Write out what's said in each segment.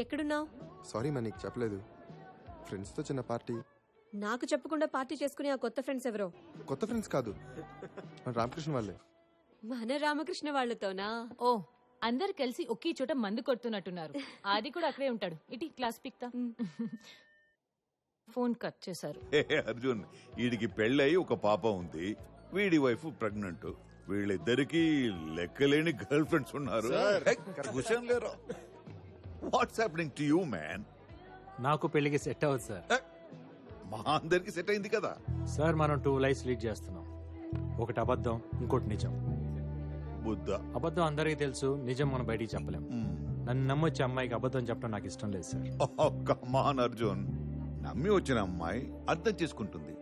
ఎక్కడున్నావు? సారీ మా నీకు చెప్పలేదు. ఫ్రెండ్స్తో చిన్న పార్టీ. నాకు చెప్పకుండా పార్టీ చేసుకునే ఆ కొత్త ఫ్రెండ్స్ ఎవరో? కొత్త ఫ్రెండ్స్ కాదు. మన రామకృష్ణ వాళ్ళే. మన రామకృష్ణ వాళ్ళతోనా? ఓ అందరు కలిసి ఒకే చోట మందు కొడుతున్నట్టున్నారు. ఆది కూడా అక్కడే ఉంటాడు. ఇటీ క్లాస్ పిక్తా. ఫోన్ కట్ చేశారు. అర్జున్ వీడికి పెళ్ళై ఒక పాప ఉంది. వీడి వైఫ్ ప్రెగ్నెంట్ వీళ్ళిద్దరికి లెక్కలేని గర్ల్ ఫ్రెండ్స్ ఉన్నారు లేరు? What's happening to you man నాకు పెళ్ళికి సెట్ అవ్వదు సార్ మా అందరికి సెట్ అయింది కదా. సార్ మనం టూ లైఫ్స్ లీడ్ చేస్తున్నాం. ఒకటి అబద్ధం ఇంకోటి నిజం. బుద్ధ. అబద్ధం అందరికీ తెలుసు నిజం మనం బయటికి చెప్పలేం. నన్ను నమ్మొచ్చే అమ్మాయికి అబద్ధం చెప్పడం నాకు ఇష్టం లేదు సార్ కమాన్ అర్జున్ నమ్మి వచ్చిన అమ్మాయి అర్థం చేసుకుంటుంది.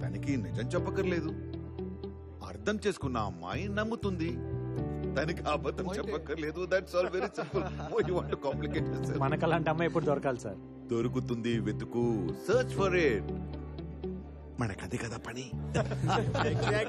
తనకి నిజం చెప్పక్కర్లేదు. అర్థం చేసుకున్న అమ్మాయి నమ్ముతుంది. తనకి అబద్ధం చెప్పక్కర్లేదు. That's all very simple you want complicate మనకు అలాంటి అమ్మాయి ఎప్పుడు దొరకాలి సార్? దొరుకుతుంది వెతుకు. సర్చ్ ఫర్ ఇట్ మనకది కదా పని. ఏం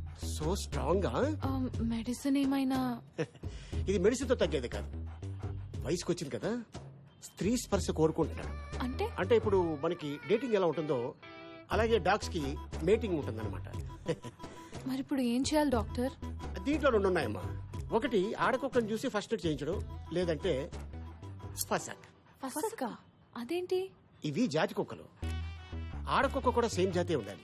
సో స్ట్రాంగ్? మెడిసిన్ ఏమైనా? ఇది మెడిసిన్తో తగ్గేది కాదు. వయసుకు వచ్చింది కదా. స్త్రీ స్పర్శ కోరుకుంటున్నాడు. అంటే? అంటే ఇప్పుడు మనకి డేటింగ్ ఎలా ఉంటుందో అలాగే డాగ్స్కి మేటింగ్ ఉంటుందన్నమాట. మరి ఇప్పుడు ఏం చేయాలి డాక్టర్? దీంట్లో రెండు ఉన్నాయమ్మా. ఒకటి ఆడకుక్కను చూసి ఫస్ట్ ఎయిడ్ చేయించడం లేదంటే ఫసక? అదేంటి? ఇవి జాతి కుక్కలు. ఆడకుక్క కూడా సేమ్ జాతే ఉండాలి.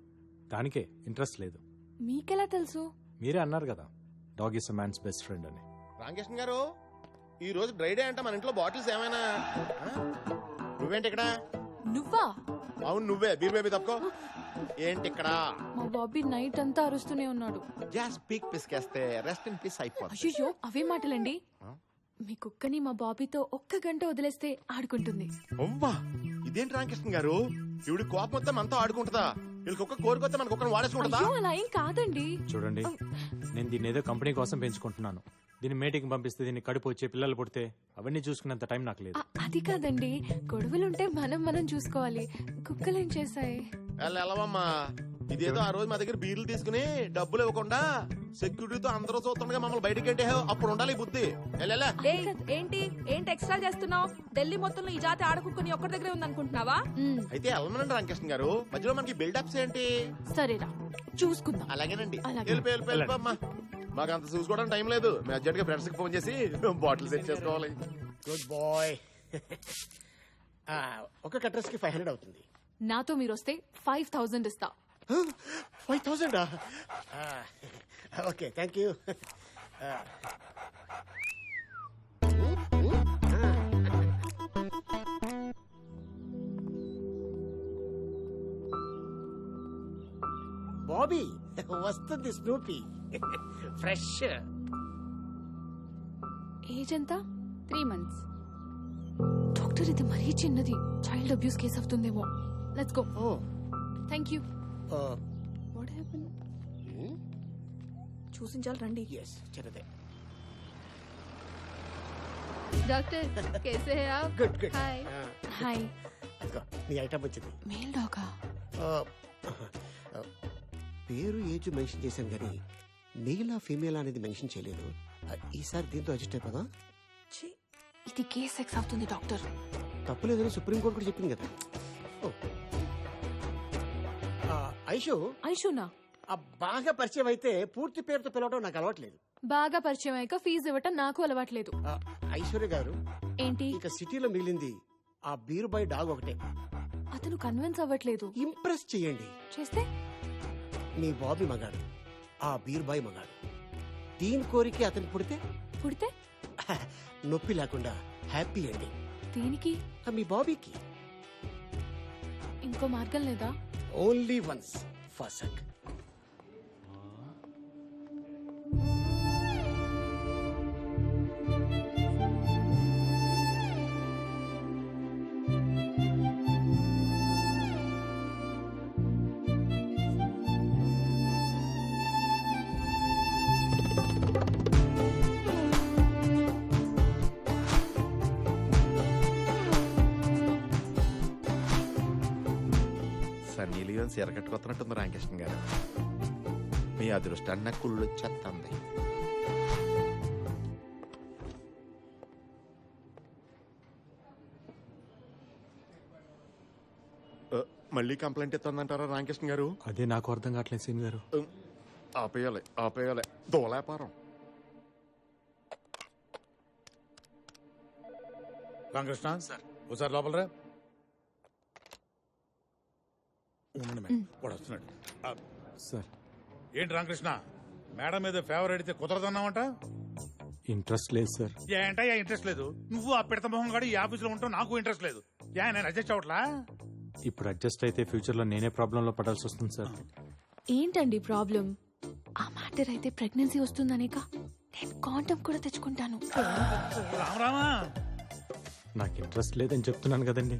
దానికే ఇంట్రెస్ట్ లేదు. మీకెలా తెలుసు? మీరే అన్నారు కదా dog is a man's best friend అని. రామకృష్ణ గారు ఈ రోజు డ్రై డే అంటే మన ఇంట్లో బాటిల్స్ ఏమైనా? ఆ? నువ్వేంటి ఇక్కడ? నువ్వా? అవును నువ్వే. బీర్ బేబీ తప్పుకో. ఏంటి ఇక్కడ? మా బాబీ నైట్ అంతా అరుస్తూనే ఉన్నాడు. గ్యాస్ పీక్ పిసికేస్తే రెస్ట్ ఇన్ పీస్ అయిపోతుంది అయ్యో అవే మాటలండి. మీ కుక్కని మా బాబీతో ఒక్క గంట వదిలేస్తే ఆడుకుంటుంది. అవ్వా ఇదేంటి రామకృష్ణ గారు? ఇవిడి కోపం వస్తే మనతో ఆడుకుంటుందా? వీళ్ళకి ఒక్క కోరికొస్తే మనకు ఒక్కరిని వాడేసుకుంటుందా అయ్యో అలా ఏం కాదండి. చూడండి నేను దీన్ని ఏదో కంపెనీ కోసం పెంచుకుంటున్నాను. దీన్ని మీటింగ్ పంపిస్తే దీన్ని కడుపు వచ్చే పిల్లలు పుడితే అవన్నీ చూసుకునేంత టైం నాకు లేదు. అ- అది కాదండి. గొడవలుంటే మనం మనం చూసుకోవాలి. కుక్కలేం చేశాయి? వెళ్ళ వెళ్ళవమ్మా ఇదేదో ఆ రోజు మా దగ్గర బీర్లు తీసుకుని డబ్బులు ఇవ్వకుండా సెక్యూరిటీతో అందరూ చూస్తుండగా మమ్మల్ని బయటికి అంటే అప్పుడు ఉండాలి ఈ బుద్ధి. ఏయ్, ఏంటి? ఏంటి ఎక్స్ట్రా చేస్తున్నావు? ఢిల్లీ మొత్తంలో ఈ జాతి ఆడకుక్కని ఒక్కడి దగ్గరే ఉందనుకుంటున్నావా? ఉమ్, అయితే వెళ్ళమనండి రామకృష్ణ గారు మధ్యలో మనకి బిల్డప్స్ ఏంటి? సరేరా. చూసుకుందాం. అలాగేనండి. అలాగే. మాకు అంత చూసుకోవడానికి టైం లేదు. మేము అర్జెంట్గా ఫ్రెండ్స్కి ఫోన్ చేసి బాటిల్ సెట్ చేసుకోవాలి. గుడ్ బాయ్ ఒక అడ్రస్కి ఫైవ్ హండ్రెడ్ అవుతుంది. నాతో మీరు వస్తే ఫైవ్ థౌజండ్ ఇస్తా. Five thousand okay thank you. Bobby వస్తుంది స్నూపీ. ఫ్రెష్. ఏజ్ ఎంత? Three months. డాక్టర్ ఇది మరీ చిన్నది. చైల్డ్ అబ్యూస్ కేసు అవుతుందేమో. Let's go thank you what happen చూసించాలి రండి. ఎస్ చిన్నదే డాక్టర్ కేసే హై ఆప్ గుడ్ గుడ్ హాయ్ హాయ్ అదిగో నీ ఐటమ్ వచ్చింది. మేల్ డాగా ఆ, పేరు ఏజ్ మెన్షన్ చేశాను కానీ మెయిల్ ఫీమేల్ అనేది మెన్షన్ చేయలేదు. ఆ, ఈసారి దీంతో అడ్జస్ట్ అయిపోదా. ఇది కే సెక్స్ అవుతుంది డాక్టర్. తప్పులేదని సుప్రీంకోర్టు కూడా చెప్పింది కదా. ఓ. ఐషు. ఐషునా? ఆ బాగా పరిచయం అయితే పూర్తి పేరుతో పిలవడం నాకు అలవాట్లేదు. బాగా పరిచయం అయ్యాక ఫీజు ఇవ్వటం నాకు అలవాట్లేదు. ఆ, ఐశ్వర్య గారు ఏంటి? ఇక సిటీలో మిగిలింది ఆ బీరుబాయ్ డాగ్ ఒకటే. అతను కన్విన్స్ అవ్వట్లేదు. ఇంప్రెస్ చేయండి. చేస్తే? మీ బాబీ మగాడు ఆ బీరుబాయ్ మగాడు. దీని కోరికే అతను పుడితే? పుడితే? నొప్పి లేకుండా హ్యాపీ అండి. దీనికి? మీ బాబీకి. ఇంకో మార్గం లేదా? Only once. ఫసక్ సీర కట్టుకొస్తున్నట్టుంది రామకృష్ణ గారు. మీ అదృష్టాన్ని కుళ్ళు వచ్చేస్తుంది మళ్ళీ కంప్లైంట్ ఇస్తుందంటారా రామకృష్ణ గారు? అదే నాకు అర్థం కావట్లేదు సీన్ గారు. ఆపేయాలి ఆపేయాలి. దోలాపారం. రామకృష్ణ సార్. ఒకసారి లోపలరా? ఉండండి మేడం. వాడు వస్తున్నాడు. ఆ, సార్. ఏంటి రామకృష్ణ? మేడం మీద ఫేవర్ అడిగితే కుదరదన్నావంట? ఇంట్రెస్ట్ లేదు సార్. ఏంటయ్యా ఇంట్రెస్ట్ లేదు? నువ్వు ఆ పిడత మొహం గాడు ఈ ఆఫీసులో ఉంటావు నాకు ఇంట్రెస్ట్ లేదు. ఏ నేను అడ్జస్ట్ అవట్లా ఇప్పుడు అడ్జస్ట్ అయితే ఫ్యూచర్లో నేనే ప్రాబ్లం లో పడాల్సి వస్తుంది సార్. ఏంటండి ప్రాబ్లం ఆ మ్యాటర్ అయితే ప్రెగ్నెన్సీ వస్తుందనేక. నేను కాంటమ్ కూడా తెచ్చుకుంటాను. రామరామా నాకు ఇంట్రెస్ట్ లేదని చెప్తున్నాను కదండి.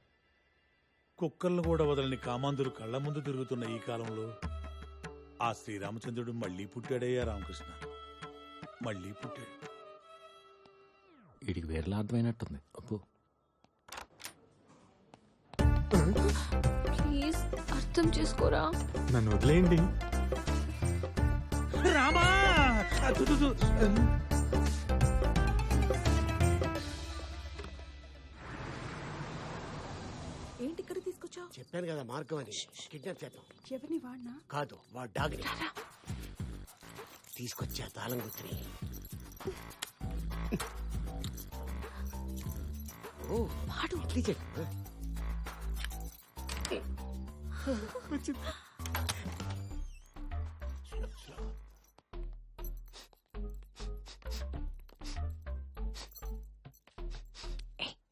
కుక్కలను కూడా వదలని కామాంధులు కళ్ళ ముందు తిరుగుతున్న ఈ కాలంలో ఆ శ్రీరామచంద్రుడు మళ్ళీ పుట్టాడయ్యా రామకృష్ణ. మళ్ళీ పుట్టాడు. వీడికి వేరేలా అర్థమైనట్టుంది. అప్పు ప్లీజ్ అర్థం చేసుకోరా? నన్ను వదిలేయండి. రామా! చెప్పాను కదా మార్గం అని. కిడ్నాప్ చేద్దాం. ఎవరిని వాడినా? కాదు వాడు డాగ్ని తీసుకొచ్చా తాళం గుర్తుని ఓ వాడు. ఇడ్లీ చెట్టు.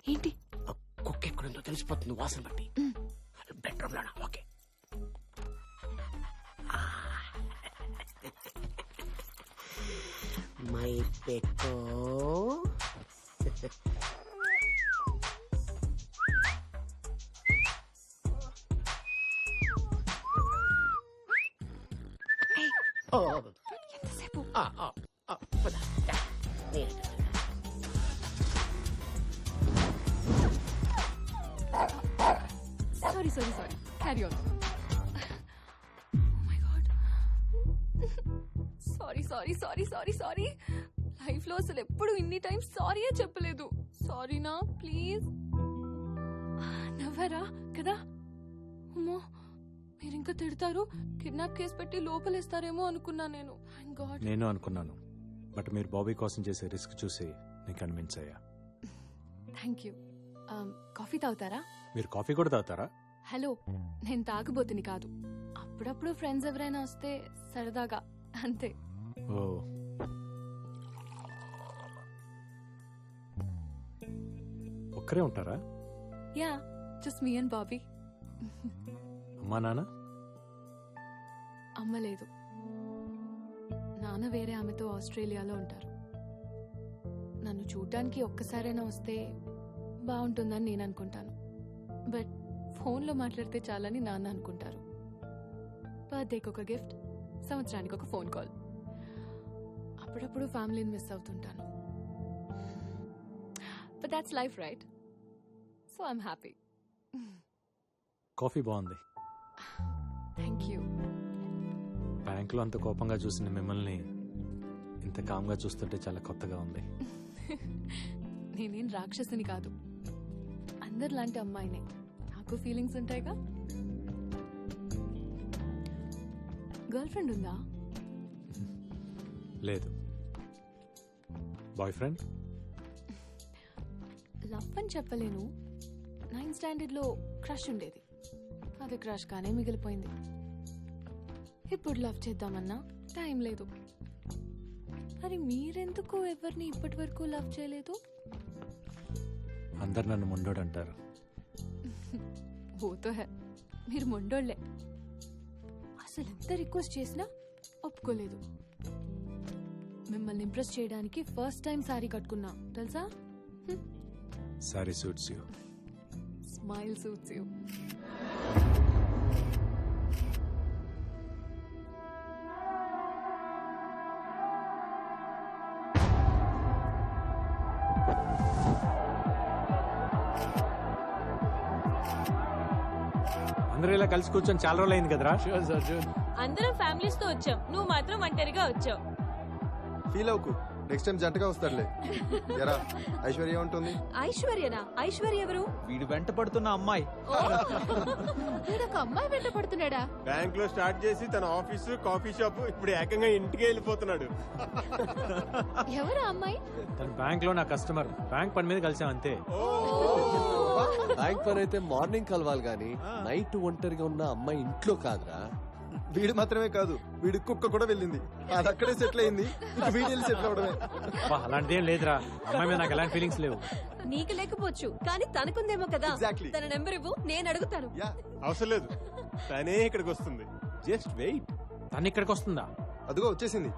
ఏంటి? కుక్క ఎక్కడుందో తెలిసిపోతుంది వాసన బట్టి. మై పెక్కో ఓ, ఎంతసేపు ఆ, ఆ, ఆ, పద. రా. నీ. Sorry sorry sorry carry on my god sorry sorry sorry sorry sorry లైఫ్లో అసలు ఎప్పుడు ఇన్ని టైమ్స్ సారీయే చెప్పలేదు. సారీనా ప్లీజ్ నవ్వరా? కదా? అమ్మో మీరు ఇంకా తిడతారు? కిడ్నాప్ కేసు పెట్టి లోపలేస్తారేమో అనుకున్నా నేను. నేను అనుకున్నాను. బట్ మీరు బాబీ కోసం చేసే రిస్క్ చూసి నేను కన్విన్స్ అయ్యా. థ్యాంక్ యూ కాఫీ తాగుతారా? మీరు కాఫీ కూడా తాగుతారా? హలో నేను తాగబోతుని కాదు. అప్పుడప్పుడు ఫ్రెండ్స్ ఎవరైనా వస్తే సరదాగా అంతే. ఓ ఒక్కరే ఉంటారా? Yeah just me and Bobby. అమ్మా నాన్న? అమ్మ లేదు. నాన్న వేరే ఆమెతో ఆస్ట్రేలియాలో ఉంటారు. నన్ను చూడ్డానికి ఒక్కసారైనా వస్తే బాగుంటుందని నేను అనుకుంటాను. బట్ ఫోన్లో మాట్లాడితే చాలని నాన్న అనుకుంటారు. బర్త్డేకి ఒక గిఫ్ట్ సంవత్సరానికి ఒక ఫోన్ కాల్. అప్పుడప్పుడు ఫ్యామిలీని miss అవుతుంటాను. But that's life right so I'm happy coffee బాగుంది. థ్యాంక్ యూ బ్యాంకులో అంత కోపంగా చూసిన మిమ్మల్ని ఇంత కామ్గా చూస్తుంటే చాలా కొత్తగా ఉంది. నేనేం రాక్షసుని కాదు. అందరిలాంటి అమ్మాయినే. నాకు ఫీలింగ్స్ ఉంటాయిగా? గర్ల్ ఫ్రెండ్ ఉందా? లేదు. బాయ్ ఫ్రెండ్ లవ్ అని చెప్పలేను. నైన్త్ స్టాండర్డ్లో క్రష్ ఉండేది. అది క్రష్ గానే మిగిలిపోయింది. ఇప్పుడు లవ్ చేద్దామన్నా టైం లేదు. మరి మీరెందుకు ఎవరిని ఇప్పటి వరకు లవ్ చేయలేదు? అందరు నన్ను ముండోడు అంటారు ఓతో హే మీరు మొండోళ్ళే అసలు ఎంత రిక్వెస్ట్ చేసినా ఒప్పుకోలేదు. మిమ్మల్ని ఇంప్రెస్ చేయడానికి ఫస్ట్ టైం సారీ కట్టుకున్నా తెలుసా? Sari suits you. Smile suits you. అందరూ ఇలా కలిసి కూర్చొని చాలా రోజులు అయింది కదరా అందరం ఫ్యామిలీస్తో వచ్చాం. నువ్వు మాత్రం ఒంటరిగా వచ్చావు. ఫీల్ అవుకు నెక్స్ట్ టైం జంటగా వస్తాడులే. ఎరా ఐశ్వర్య ఉంటుంది. ఐశ్వర్యనా? ఐశ్వర్య ఎవరు? వీడు వెంట పడుతున్న అమ్మాయి. ఒక అమ్మాయి వెంట పడుతున్నాడా? బ్యాంక్లో స్టార్ట్ చేసి తన ఆఫీసు కాఫీ షాప్ ఇప్పుడు ఏకంగా ఇంటికి వెళ్ళిపోతున్నాడు. ఎవరు అమ్మాయి? తన బ్యాంక్లో నా కస్టమర్. బ్యాంక్ పని మీద కలిసాం అంతే. బ్యాంక్ పని అయితే మార్నింగ్ కలవాలి గాని నైట్ ఒంటరిగా ఉన్న అమ్మాయి ఇంట్లో కాదురా. వీడు మాత్రమే కాదు వీడి కుక్క కూడా వెళ్ళింది. అది అక్కడే సెటిల్ అయింది. ఇక వీడి సెటిల్ అవడమే అబ్బా, అలాంటిదేం లేదురా. అమ్మాయి మీద నాకు ఎలాంటి ఫీలింగ్స్ లేవు. నీకు లేకపోవచ్చు కానీ తనకుందేమో కదా. Exactly. తన నెంబర్ ఇవ్వు నేను అడుగుతాను. యా. అవసరం లేదు. తనే ఇక్కడికి వస్తుంది. జస్ట్ వెయిట్ తను ఇక్కడికి వస్తుందా? అదిగో వచ్చేసింది.